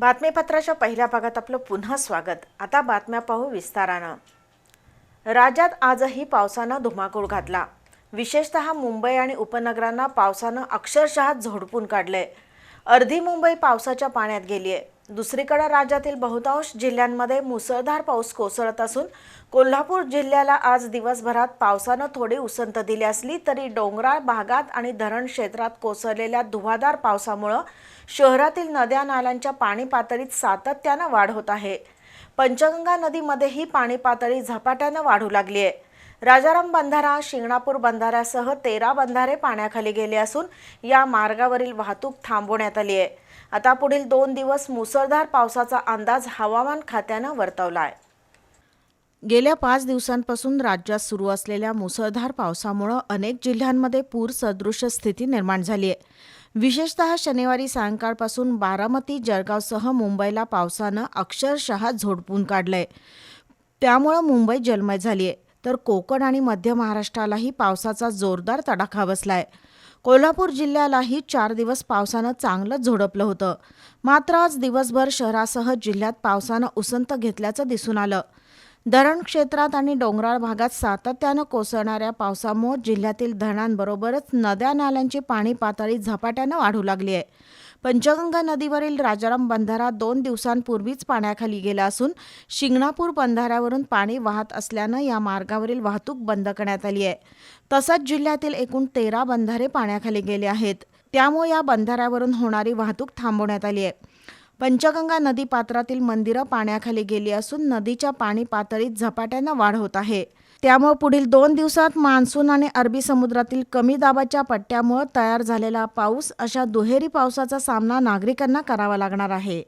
बातमीपत्राच्या पहिल्या भागात आपलं पुन्हा स्वागत. आता बातम्या पाहू विस्तारानं. राज्यात आजही पावसानं धुमाकूळ घातला. विशेषतः मुंबई आणि उपनगरांना पावसानं अक्षरशः झोडपून काढलंय. अर्धी मुंबई पावसाच्या पाण्यात गेली आहे दुसरीकडे राज्यातील बहुतांश जिल्ह्यांमध्ये मुसळधार पाऊस कोसळत असून कोल्हापूर जिल्ह्याला आज दिवसभरात पावसानं थोडी उसंत दिली असली तरी डोंगराळ भागात आणि धरण क्षेत्रात कोसळलेल्या धुवाधार पावसामुळं शहरातील नद्या नाल्यांच्या पाणी पातळीत सातत्यानं वाढ होत आहे. पंचगंगा नदीमध्येही पाणी पातळी झपाट्यानं वाढू लागली आहे. राजाराम बंधारा शिंगणापूर बंधाऱ्यासह तेरा बंधारे पाण्याखाली गेले असून या मार्गावरील वाहतूक थांबवण्यात आली आहे. आता पुढील दोन दिवस मुसळधार पावसाचा अंदाज हवामान खात्यानं वर्तवला आहे गेल्या पाच दिवसांपासून राज्यात सुरू असलेल्या मुसळधार पावसामुळं अनेक जिल्ह्यांमध्ये पूर सदृश स्थिती निर्माण झाली आहे. विशेषतः शनिवारी सायंकाळपासून बारामती जळगावसह मुंबईला पावसानं अक्षरशः झोडपून काढलंय. त्यामुळं मुंबई जलमय झाली आहे तर कोकण आणि मध्य महाराष्ट्रालाही पावसाचा जोरदार तडाखा बसलाय. कोल्हापूर जिल्ह्यालाही चार दिवस पावसानं चांगलं झोडपलं होतं. मात्र आज दिवसभर शहरासह जिल्ह्यात पावसानं उसंत घेतल्याचं दिसून आलं. धरण क्षेत्रात आणि डोंगराळ भागात सातत्यानं कोसळणाऱ्या पावसामुळे जिल्ह्यातील धरणांबरोबरच नद्या नाल्यांची पाणी पातळी झपाट्यानं वाढू लागली आहे पंचगंगा नदीवरील राजाराम बंधारा दोन दिवसांपूर्वीच पाण्याखाली गेला असून शिंगणापूर बंधाऱ्यावरून पाणी वाहत असल्यानं या मार्गावरील वाहतूक बंद करण्यात आली आहे. तसंच जिल्ह्यातील एकूण तेरा बंधारे पाण्याखाली गेले आहेत. त्यामुळे या बंधाऱ्यावरून होणारी वाहतूक थांबवण्यात आली आहे. पंचगंगा नदी पात्रातील मंदिरं पाण्याखाली गेली असून नदीच्या पाणी पातळीत झपाट्यानं वाढ होत आहे. त्यामुळे पुढील दोन दिवसात मान्सून आणि अरबी समुद्रातील कमी दाबाच्या पट्ट्यामुळे तयार झालेला पाऊस अशा दुहेरी पावसाचा सामना नागरिकांना करावा लागणार आहे.